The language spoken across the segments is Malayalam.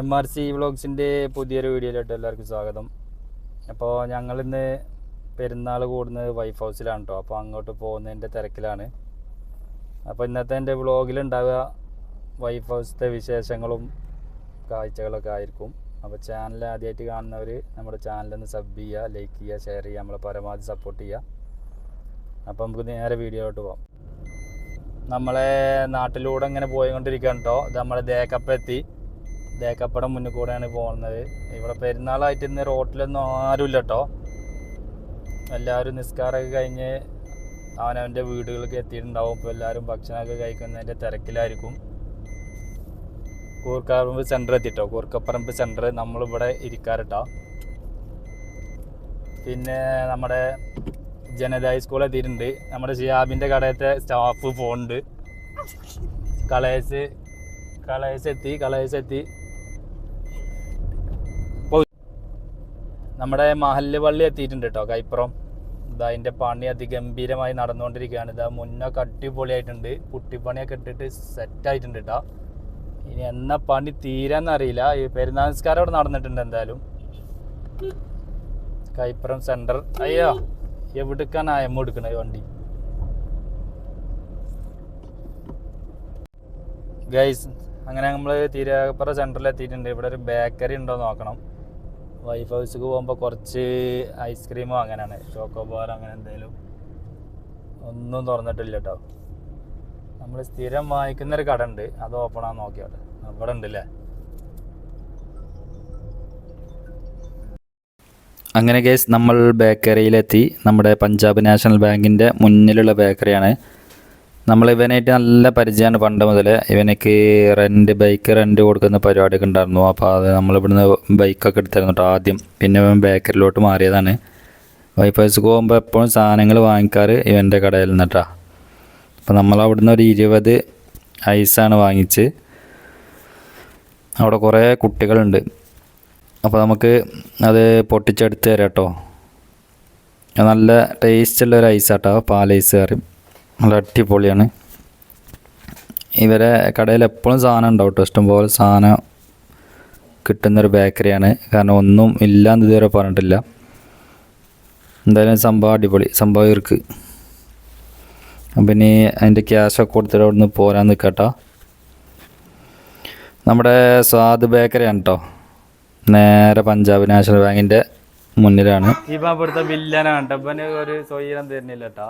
എം ആർ സി വ്ളോഗ്സിന്റെ പുതിയൊരു വീഡിയോയിലോട്ട് എല്ലാവർക്കും സ്വാഗതം. അപ്പോൾ ഞങ്ങളിന്ന് പെരുന്നാൾ കൂടുന്നത് വൈഫ് ഹൗസിലാണ് കേട്ടോ അപ്പോൾ അങ്ങോട്ട് പോകുന്നതിന്റെ തിരക്കിലാണ്. അപ്പോൾ ഇന്നത്തെ എന്റെ വ്ളോഗിലുണ്ടാവുക വൈഫ് ഹൗസിലെ വിശേഷങ്ങളും കാഴ്ചകളൊക്കെ ആയിരിക്കും. അപ്പോൾ ചാനൽ ആദ്യമായിട്ട് കാണുന്നവർ നമ്മുടെ ചാനലൊന്ന് സബ് ചെയ്യുക ലൈക്ക് ചെയ്യുക ഷെയർ ചെയ്യുക നമ്മളെ പരമാവധി സപ്പോർട്ട് ചെയ്യുക. അപ്പോൾ നമുക്ക് നേരെ വീഡിയോയിലോട്ട് പോകാം നമ്മളെ നാട്ടിലൂടെ ഇങ്ങനെ പോയിക്കൊണ്ടിരിക്കുകയാണ് കേട്ടോ ഇത് നമ്മളെ ദേക്കപ്പ എത്തി ദേക്കപ്പയുടെ മുന്നിൽ കൂടെയാണ് പോകുന്നത്. ഇവിടെ പെരുന്നാളായിട്ട് ഇന്ന് റോട്ടിലൊന്നും ആരുമില്ല കേട്ടോ എല്ലാവരും നിസ്കാരമൊക്കെ കഴിഞ്ഞ് അവനവന്റെ വീടുകളിലേക്ക് എത്തിയിട്ടുണ്ടാവും. ഇപ്പോൾ എല്ലാവരും ഭക്ഷണമൊക്കെ കഴിക്കുന്നതിന്റെ തിരക്കിലായിരിക്കും. കൂർക്കപ്പറമ്പ് സെന്റർ എത്തിട്ടോ? കൂർക്കപ്പറമ്പ് സെന്റർ നമ്മളിവിടെ ഇരിക്കാറിട്ടോ. പിന്നെ നമ്മുടെ ജനത സ്കൂൾ എത്തിയിട്ടുണ്ട്. നമ്മുടെ ഷിയാബിന്റെ കടയത്തെ സ്റ്റാഫ് പോകുന്നുണ്ട് കളേഴ്സ് കളേഴ്സ് എത്തി കളേഴ്സ് എത്തി പോയി. നമ്മുടെ മഹല്ല് പള്ളി എത്തിയിട്ടുണ്ട് കേട്ടോ കൈപ്പുറം. ഇതാ അതിന്റെ പണി അതിഗംഭീരമായി നടന്നുകൊണ്ടിരിക്കുകയാണ്. ഇതാ മുന്നൊക്കെ അടിപൊളിയായിട്ടുണ്ട്. പുട്ടിപ്പണിയൊക്കെ ഇട്ടിട്ട് സെറ്റായിട്ടുണ്ട് കേട്ടോ ഇനി എന്നാ പണി തീരാന്നറിയില്ല ഈ പെരുന്നാൾ നിസ്കാരം അവിടെ നടന്നിട്ടുണ്ട് എന്തായാലും. കൈപ്പുറം സെന്റർ അയ്യോ എവിടുക്കാണ് അയമ്മ എടുക്കണ വണ്ടി? ഗൈസ് അങ്ങനെ നമ്മൾ തിരുവപ്പുറ സെന്ററിൽ എത്തിയിട്ടുണ്ട്. ഇവിടെ ഒരു ബേക്കറി ഉണ്ടോ നോക്കണം. വൈഫ് ഹൗസിക്ക് പോകുമ്പോൾ കുറച്ച് ഐസ്ക്രീമോ അങ്ങനെയാണ്. ചോക്കോബാർ അങ്ങനെ എന്തെങ്കിലും ഒന്നും തുറന്നിട്ടില്ല കേട്ടോ നമ്മൾ സ്ഥിരം വാങ്ങിക്കുന്നൊരു കട ഉണ്ട് അത് ഓപ്പൺ ആകാൻ നോക്കിയോട്ടെ. അവിടെ ഉണ്ടല്ലേ? അങ്ങനെ കേസ് നമ്മൾ ബേക്കറിയിലെത്തി നമ്മുടെ പഞ്ചാബ് നാഷണൽ ബാങ്കിന്റെ മുന്നിലുള്ള ബേക്കറിയാണ് നമ്മൾ ഇവനായിട്ട് നല്ല പരിചയമാണ്. പണ്ട് മുതൽ ഇവനക്ക് റെന്റ് ബൈക്ക് റെന്റ് കൊടുക്കുന്ന പരിപാടിയൊക്കെ ഉണ്ടായിരുന്നു. അപ്പോൾ അത് നമ്മളിവിടുന്ന് ബൈക്കൊക്കെ എടുത്തായിരുന്നു കേട്ടോ ആദ്യം. പിന്നെ ഇവൻ ബേക്കറിലോട്ട് മാറിയതാണ്. വൈഫേഴ്സ് പോകുമ്പോൾ എപ്പോഴും സാധനങ്ങൾ വാങ്ങിക്കാറ് ഇവന്റെ കടയിൽ നിന്നിട്ടാ അപ്പോൾ നമ്മൾ അവിടുന്ന് ഒരു ഇരുപത് ഐസാണ് വാങ്ങിച്ച് അവിടെ കുറേ കുട്ടികളുണ്ട്. അപ്പോൾ നമുക്ക് അത് പൊട്ടിച്ചെടുത്ത് തരാം കേട്ടോ നല്ല ടേസ്റ്റുള്ള ഒരു ഐസാട്ടോ പാലൈസ് ഐസ് കറി നല്ല അടിപൊളിയാണ്. ഇവരെ കടയിൽ എപ്പോഴും സാധനം ഉണ്ടാവും കേട്ടോ ഇഷ്ടംപോലെ സാധനം കിട്ടുന്നൊരു ബേക്കറിയാണ്. കാരണം ഒന്നും ഇല്ലാന്ന് ഇതുവരെ പറഞ്ഞിട്ടില്ല. എന്തായാലും സംഭവം അടിപൊളി. സംഭവം ഇവർക്ക്. പിന്നെ അതിന്റെ ക്യാഷൊക്കെ കൊടുത്തിട്ട് അവിടെ നിന്ന് പോരാൻ നിൽക്കട്ടോ നമ്മുടെ സ്വാദ് ബേക്കറിയാണ് കേട്ടോ നേരെ പഞ്ചാബ് നാഷണൽ ബാങ്കിന്റെ മുന്നിലാണ്. ഇപ്പം ഇവിടുത്തെ ബില്ലനാണ് കേട്ടോ ഇപ്പം ഒരു സ്വയം തരുന്നില്ല കേട്ടോ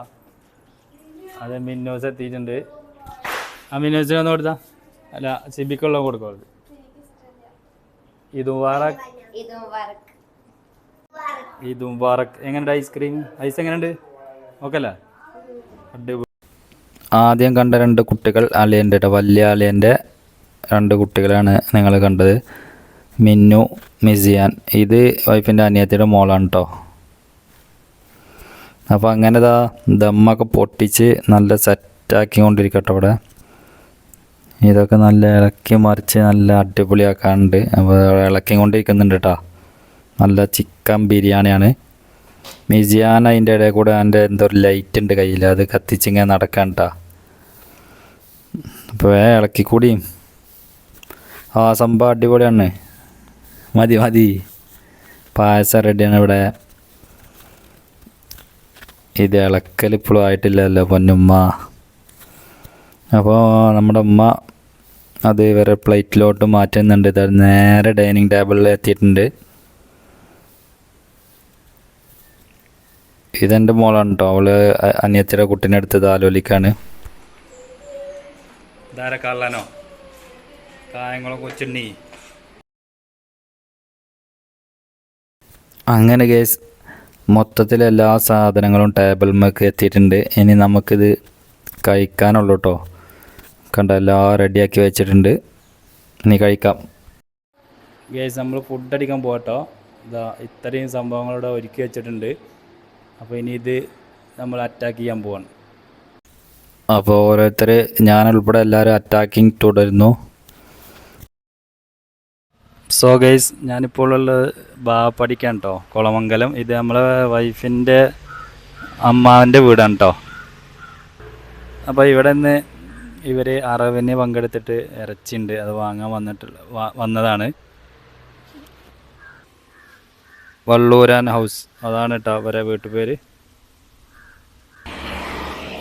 അത് മിന്നോസ് എത്തിയിട്ടുണ്ട്. ആ മിന്നോസിന് ഒന്ന് കൊടുത്താ. അല്ല സിബിക്കുള്ള കൊടുക്കും ഇതും വാറക് ഇതും വർക്ക് ഇത് മുബാറക് എങ്ങനെയുണ്ട് ഐസ്ക്രീം ഐസ് എങ്ങനെയുണ്ട്? ഓക്കെ അല്ലേ? അടിപൊളി. ആദ്യം കണ്ട രണ്ട് കുട്ടികൾ അലിയന്റെ വലിയ അലിയന്റെ രണ്ട് കുട്ടികളാണ് നിങ്ങൾ കണ്ടത്. മിന്നു മിസിയാൻ. ഇത് വൈഫിന്റെ അനിയത്തിയുടെ മോളാണ് കേട്ടോ അപ്പോൾ അങ്ങനെ ഇതാ ദമ്മൊക്കെ പൊട്ടിച്ച് നല്ല സെറ്റാക്കി കൊണ്ടിരിക്കട്ടോ അവിടെ. ഇതൊക്കെ നല്ല ഇളക്കി മറിച്ച് നല്ല അടിപൊളിയാക്കാനുണ്ട്. അപ്പോൾ ഇളക്കി കൊണ്ടിരിക്കുന്നുണ്ട് കേട്ടോ നല്ല ചിക്കൻ ബിരിയാണിയാണ്. മിസിയാൻ അതിന്റെ ഇടയിൽ കൂടെ അതിന്റെ എന്തോ ഒരു ലൈറ്റ് ഉണ്ട് കയ്യിൽ. അത് കത്തിച്ചിങ്ങനെ നടക്കാൻ കേട്ടോ അപ്പോൾ വേ ഇളക്കിക്കൂടി. ആ സംഭവം അടിപൊളിയാണ്. മതി മതി. പായസം റെഡിയാണ് ഇവിടെ. ഇത് ഇളക്കൽ ഇപ്പോഴും ആയിട്ടില്ലല്ലോ പൊന്നുമ്മ. അപ്പോൾ നമ്മുടെ ഉമ്മ അത് വേറെ പ്ലേറ്റിലോട്ട് മാറ്റുന്നുണ്ട്. ഇത് നേരെ ഡൈനിങ് ടേബിളിൽ എത്തിയിട്ടുണ്ട്. ഇതെന്റെ മോളാണ് കേട്ടോ. അവൾ അനിയത്തിയുടെ കുട്ടീനെ എടുത്തത് ആലോലിക്കാണ്. ധാരക്കാളനോ കായംകുളം കൊച്ചുണ്ണി. അങ്ങനെ കേസ് മൊത്തത്തിൽ എല്ലാ സാധനങ്ങളും ടേബിൾമേക്ക് എത്തിയിട്ടുണ്ട്. ഇനി നമുക്കിത് കഴിക്കാനുള്ളൂ കേട്ടോ കണ്ട എല്ലാം റെഡിയാക്കി വെച്ചിട്ടുണ്ട്. ഇനി കഴിക്കാം. ഗേസ് നമ്മൾ ഫുഡ് അടിക്കാൻ പോകട്ടോ ഇതാ ഇത്രയും സംഭവങ്ങളിവിടെ ഒരുക്കി വെച്ചിട്ടുണ്ട്. അപ്പോൾ ഇനി ഇത് നമ്മൾ അറ്റാക്ക് ചെയ്യാൻ പോവാണ്. അപ്പോൾ ഓരോരുത്തർ ഞാനുൾപ്പെടെ എല്ലാവരും അറ്റാക്കിങ് തുടരുന്നു. സോ ഗൈസ് ഞാനിപ്പോൾ ഉള്ളത് ബാപ്പടിക്കാൻ കേട്ടോ കുളമംഗലം. ഇത് നമ്മളെ വൈഫിന്റെ അമ്മാവന്റെ വീടാണ് കേട്ടോ അപ്പോൾ ഇവിടെ നിന്ന് ഇവർ അറവിന് പങ്കെടുത്തിട്ട് ഇറച്ചിയുണ്ട് അത് വാങ്ങാൻ വന്നിട്ടുള്ള വന്നതാണ്. വള്ളൂരാൻ ഹൗസ് അതാണ് കേട്ടോ അവരെ വീട്ടുപേര്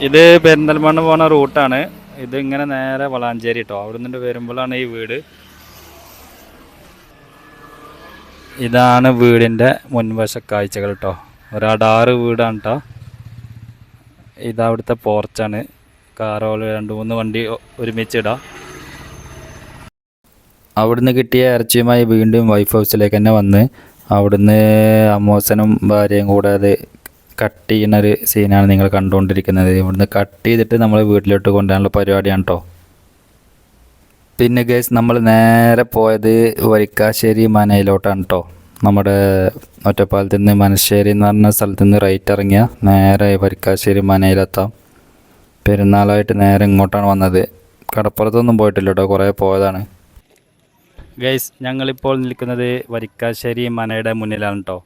ഇത് പെരിന്തൽമണ്ണ പോണ റൂട്ടാണ് ഇത് ഇങ്ങനെ നേരെ വളാഞ്ചേരി കേട്ടോ അവിടെ നിന്നിട്ട് വരുമ്പോഴാണ് ഈ വീട്. ഇതാണ് വീടിന്റെ മുൻവശ കാഴ്ചകൾ കേട്ടോ ഒരടാറ് വീടാണ് കേട്ടോ ഇതവിടുത്തെ പോർച്ചാണ് കാറോൾ രണ്ട് മൂന്ന് വണ്ടി ഒരുമിച്ച് ഒരുമിച്ചിടാം അവിടുന്ന് കിട്ടിയ ഇറച്ചിയുമായി വീണ്ടും വൈഫ് ഹൗസിലേക്ക് തന്നെ വന്ന് അവിടുന്ന് അമ്മോസനും ഭാര്യയും കൂടാതെ കട്ട് ചെയ്യുന്ന ഒരു സീനാണ് നിങ്ങൾ കണ്ടുകൊണ്ടിരിക്കുന്നത്. ഇവിടുന്ന് കട്ട് ചെയ്തിട്ട് നമ്മൾ വീട്ടിലോട്ട് കൊണ്ടുവരാനുള്ള പരിപാടിയാണ് കേട്ടോ പിന്നെ ഗേസ് നമ്മൾ നേരെ പോയത് വരിക്കാശ്ശേരി മനയിലോട്ടാണ് കേട്ടോ നമ്മുടെ ഒറ്റപ്പാലത്ത് നിന്ന് മനശ്ശേരി എന്ന് പറഞ്ഞ സ്ഥലത്ത് നിന്ന് റൈറ്റ് ഇറങ്ങിയ നേരെ വരിക്കാശ്ശേരി മനയിലെത്താം. പെരുന്നാളായിട്ട് നേരെ ഇങ്ങോട്ടാണ് വന്നത്. കടപ്പുറത്തൊന്നും പോയിട്ടില്ല കേട്ടോ കുറേ പോയതാണ്. ഗൈസ് ഞങ്ങളിപ്പോൾ നിൽക്കുന്നത് വരിക്കാശ്ശേരി മനയുടെ മുന്നിലാണ് കേട്ടോ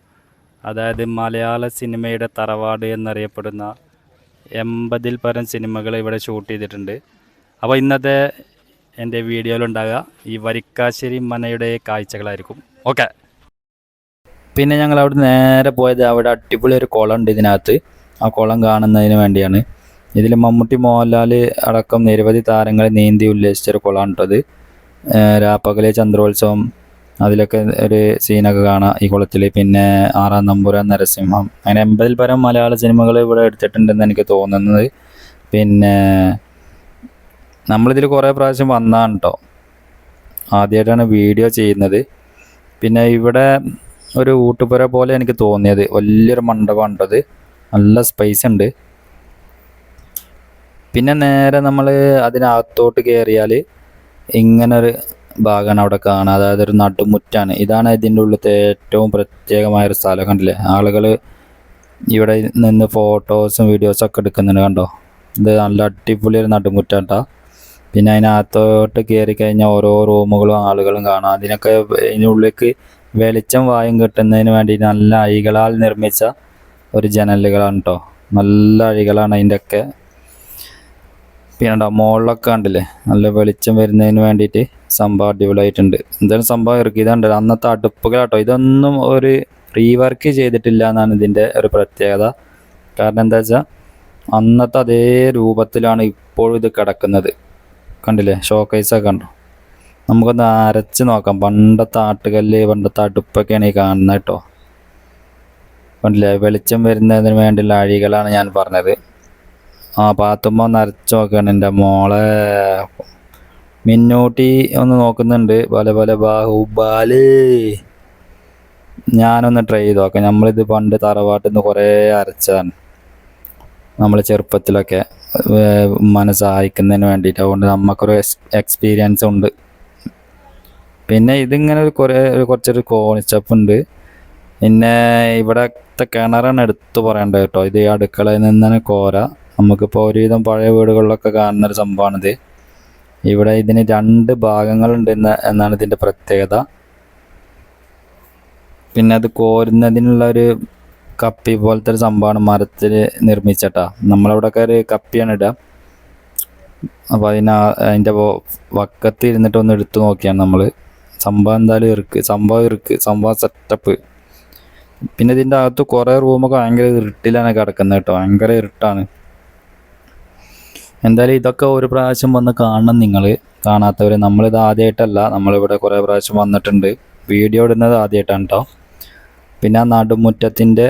അതായത് മലയാള സിനിമയുടെ തറവാട് എന്നറിയപ്പെടുന്ന എൺപതിൽ പരം സിനിമകൾ ഇവിടെ ഷൂട്ട് ചെയ്തിട്ടുണ്ട്. അപ്പോൾ ഇന്നത്തെ എന്റെ വീഡിയോയിലുണ്ടാകുക ഈ വരിക്കാശ്ശേരി മനയുടെ കാഴ്ചകളായിരിക്കും. ഓക്കെ പിന്നെ ഞങ്ങൾ അവിടെ നേരെ പോയത് അവിടെ അടിപൊളി ഒരു കുളം ഉണ്ട് ഇതിനകത്ത്. ആ കുളം കാണുന്നതിന് വേണ്ടിയാണ്. ഇതിൽ മമ്മൂട്ടി മോഹൻലാൽ അടക്കം നിരവധി താരങ്ങളെ നീന്തി ഉല്ലേസിച്ചൊരു കുളമാണ് ഇട്ടത് രാപ്പകലെ ചന്ദ്രോത്സവം അതിലൊക്കെ ഒരു സീനൊക്കെ കാണാം ഈ കുളത്തിൽ പിന്നെ ആറാം നമ്പുരാൻ നരസിംഹം. അങ്ങനെ എൺപതിൽ പരം മലയാള സിനിമകൾ ഇവിടെ എടുത്തിട്ടുണ്ടെന്ന് എനിക്ക് തോന്നുന്നത്. പിന്നെ നമ്മളിതിൽ കുറേ പ്രാവശ്യം വന്നാണ് കേട്ടോ ആദ്യമായിട്ടാണ് വീഡിയോ ചെയ്യുന്നത്. പിന്നെ ഇവിടെ ഒരു ഊട്ടുപുര പോലെ എനിക്ക് തോന്നിയത്. വലിയൊരു മണ്ഡപമാണ് നല്ല സ്പേസ് ഉണ്ട്. പിന്നെ നേരെ നമ്മൾ അതിനകത്തോട്ട് കയറിയാൽ ഇങ്ങനൊരു ഭാഗമാണ് അവിടെ കാണുക അതായത് ഒരു നടുമുറ്റാണ്. ഇതാണ് ഇതിന്റെ ഉള്ളിലത്തെ ഏറ്റവും പ്രത്യേകമായ ഒരു സ്ഥലം കണ്ടില്ലേ? ആളുകൾ ഇവിടെ നിന്ന് ഫോട്ടോസും വീഡിയോസും ഒക്കെ എടുക്കുന്നുണ്ട് കണ്ടോ? ഇത് നല്ല അടിപൊളി ഒരു നടുമുറ്റാണ് ട്ടോ. പിന്നെ അതിനകത്തോട്ട് കയറി കഴിഞ്ഞാൽ ഓരോ റൂമുകളും ആളുകളും കാണാം. അതിനൊക്കെ ഇതിനുള്ളിലേക്ക് വെളിച്ചം വായും കിട്ടുന്നതിന് വേണ്ടി നല്ല അഴികളാൽ നിർമ്മിച്ച ഒരു ജനലുകളാണ് കേട്ടോ നല്ല അഴികളാണ് അതിന്റെയൊക്കെ പിന്നെ മുകളിലൊക്കെ ഉണ്ടല്ലേ നല്ല വെളിച്ചം വരുന്നതിന് വേണ്ടിയിട്ട് സംഭവം അടിപൊളിയായിട്ടുണ്ട്. എന്തായാലും സംഭവം ഇറക്കി ഇതുണ്ട് അന്നത്തെ അടുപ്പുകളാട്ടോ. ഇതൊന്നും ഒരു റീവർക്ക് ചെയ്തിട്ടില്ല എന്നാണ് ഇതിന്റെ ഒരു പ്രത്യേകത. കാരണം എന്താ വെച്ചാൽ അന്നത്തെ അതേ രൂപത്തിലാണ് ഇപ്പോഴും ഇത് കിടക്കുന്നത്. കണ്ടില്ലേ? ഷോക്കേസൊക്കെ കണ്ടു. നമുക്കൊന്ന് അരച്ച് നോക്കാം. പണ്ടത്തെ ആട്ടുകല്ല് പണ്ടത്തെ അടുപ്പൊക്കെയാണ് ഈ കാണുന്നത് കേട്ടോ. കണ്ടില്ലേ? വെളിച്ചം വരുന്നതിന് വേണ്ടിയുള്ള അഴികളാണ് ഞാൻ പറഞ്ഞത്. ആ പാത്തുമ്പോൾ ഒന്ന് അരച്ച് നോക്കുകയാണ് എന്റെ മോളെ മിന്നൂട്ടി ഒന്ന് നോക്കുന്നുണ്ട്. പല പല ബാഹുബാൽ. ഞാനൊന്ന് ട്രൈ ചെയ്ത് നോക്കാം. നമ്മളിത് പണ്ട് തറവാട്ടിൽ നിന്ന് കുറേ അരച്ചതാണ്. നമ്മൾ ചെറുപ്പത്തിലൊക്കെ ഉമ്മാനെ സഹായിക്കുന്നതിന് വേണ്ടിയിട്ട്. അതുകൊണ്ട് നമുക്കൊരു എക്സ്പീരിയൻസ് ഉണ്ട്. പിന്നെ ഇതിങ്ങനെ ഒരു കുറേ കുറച്ചൊരു കോണിച്ചപ്പ് ഉണ്ട്. പിന്നെ ഇവിടത്തെ കിണറാണ് എടുത്തു പറയേണ്ടത് കേട്ടോ. ഇത് അടുക്കളയിൽ നിന്ന് തന്നെ കോര. നമുക്കിപ്പോൾ ഒരുവിധം പഴയ വീടുകളിലൊക്കെ കാണുന്നൊരു സംഭവമാണിത്. ഇവിടെ ഇതിന് രണ്ട് ഭാഗങ്ങളുണ്ട് എന്ന് എന്നാണ് ഇതിന്റെ പ്രത്യേകത. പിന്നെ അത് കോരുന്നതിനുള്ള ഒരു കപ്പി പോലത്തെ ഒരു സംഭവമാണ് മരത്തിൽ നിർമ്മിച്ചട്ടാ. നമ്മളവിടെയൊക്കെ ഒരു കപ്പിയാണ് ഇടുക അപ്പോൾ അതിന് അതിന്റെ വക്കത്ത് ഇരുന്നിട്ട് ഒന്ന് എടുത്തു നോക്കിയാണ് നമ്മൾ സംഭവം എന്തായാലും ഇറുക്ക് സംഭവം ഇറുക്ക് സംഭവം സെറ്റപ്പ് പിന്നെ ഇതിന്റെ അകത്ത് കുറേ റൂമൊക്കെ ഭയങ്കര ഇരുട്ടിലാണ് കിടക്കുന്നത് കേട്ടോ. ഭയങ്കര ഇരുട്ടാണ്. എന്തായാലും ഇതൊക്കെ ഒരു പ്രാവശ്യം വന്ന് കാണണം നിങ്ങൾ കാണാത്തവർ നമ്മളിത് ആദ്യമായിട്ടല്ല നമ്മളിവിടെ കുറേ പ്രാവശ്യം വന്നിട്ടുണ്ട്. വീഡിയോ ഇടുന്നത് ആദ്യമായിട്ടാണ് കേട്ടോ. പിന്നെ ആ നടുമുറ്റത്തിന്റെ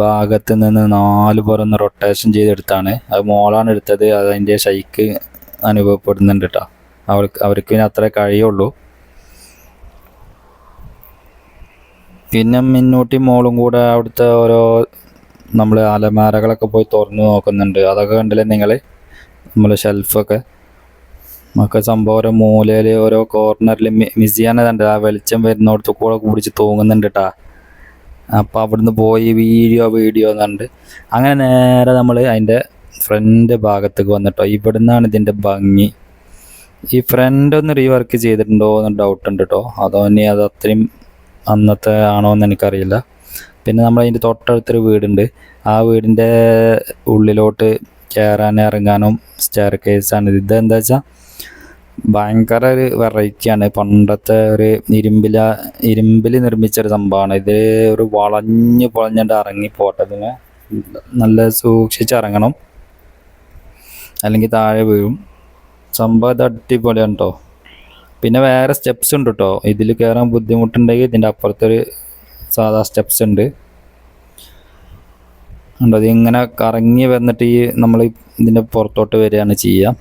ഭാഗത്ത് നിന്ന് നാല് പുറന്ന് റൊട്ടേഷൻ ചെയ്തെടുത്താണ്. അത് മോളാണ് എടുത്തത്. അതിന്റെ ഷൈക്ക് അനുഭവപ്പെടുന്നുണ്ട് കേട്ടോ അവർക്ക് അവർക്ക് പിന്നെ അത്രേ കഴിയുള്ളൂ. പിന്നെ മിന്നൂട്ടി മോളും കൂടെ അവിടുത്തെ ഓരോ നമ്മൾ അലമാരകളൊക്കെ പോയി തുറന്നു നോക്കുന്നുണ്ട്. അതൊക്കെ കണ്ടില്ലേ നിങ്ങൾ നമ്മൾ ഷെൽഫൊക്കെ നമുക്ക് സംഭവം ഓരോ മൂലയിൽ ഓരോ കോർണറിൽ മിസ് ചെയ്യാനതുണ്ട് ആ വെളിച്ചം വരുന്നിടത്ത് കൂടെ കുടിച്ച് തൂങ്ങുന്നുണ്ട് കേട്ടാ അപ്പോൾ അവിടുന്ന് പോയി വീഡിയോ വീഡിയോ എന്നുണ്ട് അങ്ങനെ നേരെ നമ്മൾ അതിന്റെ ഫ്രണ്ട് ഭാഗത്തേക്ക് വന്നിട്ടോ. ഇവിടുന്നാണ് ഇതിന്റെ ഭംഗി. ഈ ഫ്രണ്ട് ഒന്ന് റീവർക്ക് ചെയ്തിട്ടുണ്ടോ എന്ന് ഡൗട്ട് ഉണ്ട് കേട്ടോ അതോ ഇനി അത് അത്രയും അന്നത്തെ ആണോ എന്ന് എനിക്കറിയില്ല. പിന്നെ നമ്മൾ അതിന്റെ തൊട്ടടുത്തൊരു വീടുണ്ട്. ആ വീടിന്റെ ഉള്ളിലോട്ട് കയറാനും ഇറങ്ങാനും സ്റ്റെയർ കേസാണ് ഇത് എന്താ വെച്ചാൽ ഭയങ്കര ഒരു വെറൈറ്റിയാണ് പണ്ടത്തെ ഒരു ഇരുമ്പില ഇരുമ്പിൽ നിർമ്മിച്ച ഒരു സംഭവമാണ് ഇത് ഒരു വളഞ്ഞു പൊളഞ്ഞിട്ട് ഇറങ്ങി പോട്ടതിന് നല്ല സൂക്ഷിച്ച് ഇറങ്ങണം അല്ലെങ്കിൽ താഴെ വീഴും. സംഭവം ഇത് അടിപൊളിയാണ് കേട്ടോ പിന്നെ വേറെ സ്റ്റെപ്സ് ഉണ്ട് കേട്ടോ ഇതിൽ കയറാൻ ബുദ്ധിമുട്ടുണ്ടെങ്കിൽ ഇതിന്റെ അപ്പുറത്തൊരു സാധാ സ്റ്റെപ്സ് ഉണ്ട്. ഉണ്ടോ ഇതിങ്ങനെ കറങ്ങി വന്നിട്ട് ഈ നമ്മൾ ഇതിന്റെ പുറത്തോട്ട് വരികയാണ് ചെയ്യുക.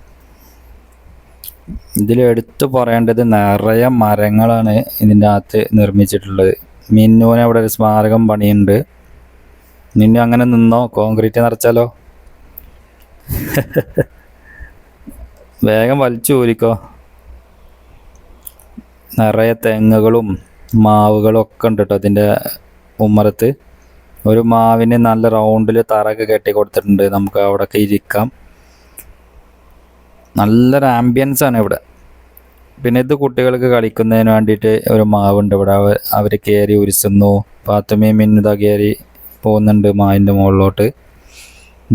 ഇതിൽ എടുത്തു പറയേണ്ടത് നിറയെ മരങ്ങളാണ് ഇതിന്റെ അകത്ത് നിർമ്മിച്ചിട്ടുള്ളത്. മിന്നുവിന് അവിടെ ഒരു സ്മാരകം പണിയുണ്ട്. നിന്നു അങ്ങനെ നിന്നോ? കോൺക്രീറ്റ് നിറച്ചാലോ? വേഗം വലിച്ചു ഊരിക്കോ. നിറയെ തെങ്ങുകളും മാവുകളും ഒക്കെ ഉണ്ട് കേട്ടോ ഇതിന്റെ ഉമ്മറത്ത്. ഒരു മാവിന് നല്ല റൗണ്ടിൽ തറയൊക്കെ കെട്ടി കൊടുത്തിട്ടുണ്ട്. നമുക്ക് അവിടെയൊക്കെ ഇരിക്കാം. നല്ലൊരു ആംബിയൻസ് ആണ് ഇവിടെ. പിന്നെ ഇത് കുട്ടികൾക്ക് കളിക്കുന്നതിന് വേണ്ടിയിട്ട് ഒരു മാവുണ്ട് ഇവിടെ. അവർ അവർ കയറി ഉരുസുന്നു പാത്തുമ്മയും മിന്നുത കയറി പോകുന്നുണ്ട് മാവിന്റെ മുകളിലോട്ട്.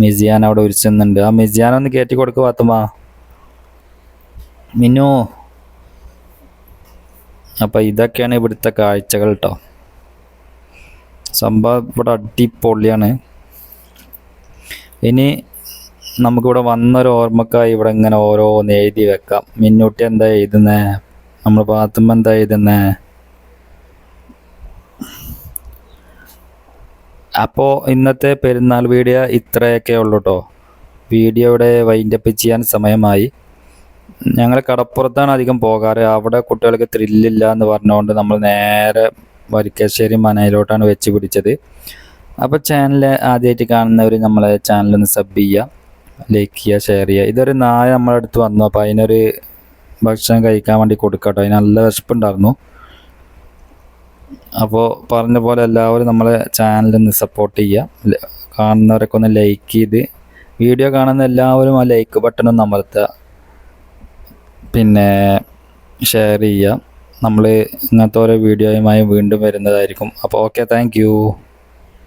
മിസിയാൻ അവിടെ ഉരുസുന്നുണ്ട് ആ മിസിയാൻ ഒന്ന് കയറ്റി കൊടുക്കുക പാത്തുമ്മ. മിന്നു. അപ്പം ഇതൊക്കെയാണ് ഇവിടുത്തെ കാഴ്ചകൾ കേട്ടോ സംഭവം ഇവിടെ അടിപൊളിയാണ്. ഇനി നമുക്കിവിടെ വന്നൊരു ഓർമ്മക്കായി ഇവിടെ ഇങ്ങനെ ഓരോന്ന് എഴുതി വെക്കാം. മിന്നൂട്ടി എന്താ എഴുതുന്നേ? നമ്മൾ പാത്തുമ്മ എന്താ എഴുതുന്നേ? അപ്പോൾ ഇന്നത്തെ പെരുന്നാൾ വീഡിയോ ഇത്രയൊക്കെ ഉള്ളൂ കേട്ടോ വീഡിയോയുടെ വൈൻഡപ്പ് ചെയ്യാൻ സമയമായി. ഞങ്ങൾ കടപ്പുറത്താണ് അധികം പോകാറ്. അവിടെ കുട്ടികൾക്ക് ത്രില്ലില്ല എന്ന് പറഞ്ഞുകൊണ്ട് നമ്മൾ നേരെ വരിക്കാശ്ശേരി മനയിലോട്ടാണ് വെച്ച് പിടിച്ചത്. അപ്പോൾ ചാനൽ ആദ്യമായിട്ട് കാണുന്നവർ നമ്മളെ ചാനലൊന്ന് സബ് ചെയ്യുക ലൈക്ക് ചെയ്യുക ഷെയർ ചെയ്യുക. ഇതൊരു നായ നമ്മുടെ അടുത്ത് വന്നു. അപ്പോൾ അതിനൊരു ഭക്ഷണം കഴിക്കാൻ വേണ്ടി കൊടുക്കട്ടോ. അതിന് നല്ല വിശപ്പുണ്ടായിരുന്നു. അപ്പോൾ പറഞ്ഞ പോലെ എല്ലാവരും നമ്മളെ ചാനലൊന്ന് സപ്പോർട്ട് ചെയ്യുക. കാണുന്നവരൊക്കെ ഒന്ന് ലൈക്ക് ചെയ്ത് വീഡിയോ കാണുന്ന എല്ലാവരും ആ ലൈക്ക് ബട്ടൺ ഒന്ന് അമർത്തുക. പിന്നെ ഷെയർ ചെയ്യുക. നമ്മൾ ഇങ്ങനത്തെ ഓരോ വീഡിയോയുമായി വീണ്ടും വരുന്നതായിരിക്കും. അപ്പോൾ ഓക്കെ താങ്ക്